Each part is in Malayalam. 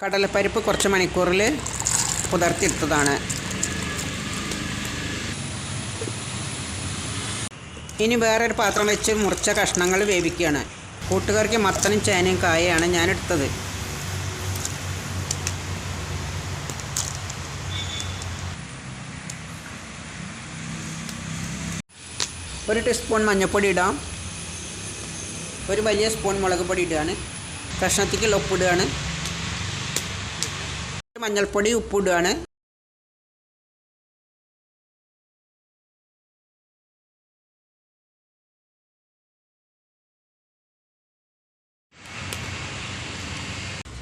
കടലപ്പരിപ്പ് കുറച്ച് മണിക്കൂറിൽ പുതർത്തിയെടുത്തതാണ്. ഇനി വേറൊരു പാത്രം വെച്ച് മുറിച്ച കഷ്ണങ്ങൾ വേവിക്കുകയാണ്. കൂട്ടുകാർക്ക് മത്തനും ചേനയും കായയാണ് ഞാൻ എടുത്തത് ഒരു ടീസ്പൂൺ മഞ്ഞൾപ്പൊടി ഇടാം. ഒരു വലിയ സ്പൂൺ മുളക് പൊടി ഇടുകയാണ്. കഷ്ണത്തിക്കുള്ള ഉപ്പിടുകയാണ് മഞ്ഞൾപ്പൊടി ഉപ്പിടുകയാണ്.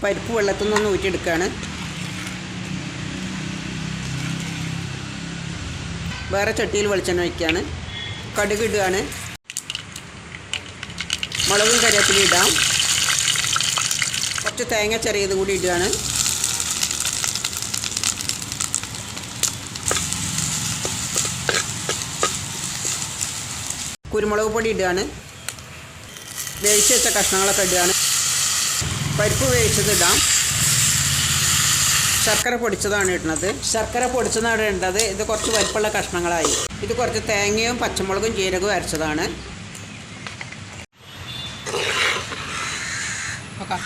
പരിപ്പ് വെള്ളത്തിൽ നിന്ന് ഊറ്റിയെടുക്കുകയാണ്. വേറെ ചട്ടിയിൽ വെളിച്ചെണ്ണ വയ്ക്കുകയാണ് കടുക് ഇടുകയാണ്. മുളകും കറിവേപ്പില ഇടാം. കുറച്ച് തേങ്ങ ചെറിയത് കൂടി ഇടുകയാണ്. കുരുമുളക് പൊടി ഇടുകയാണ്. വേവിച്ച് വെച്ച കഷ്ണങ്ങളൊക്കെ ഇടുകയാണ്. പരിപ്പ് വേവിച്ചത് ഇടാം. ശർക്കര പൊടിച്ചതാണ് ഇടുന്നത്. ശർക്കര പൊടിച്ചതാണ് ഇടേണ്ടത്. ഇത് കുറച്ച് വലിപ്പമുള്ള കഷ്ണങ്ങളായി. ഇത് കുറച്ച് തേങ്ങയും പച്ചമുളകും ജീരകവും അരച്ചതാണ്. അപ്പോൾ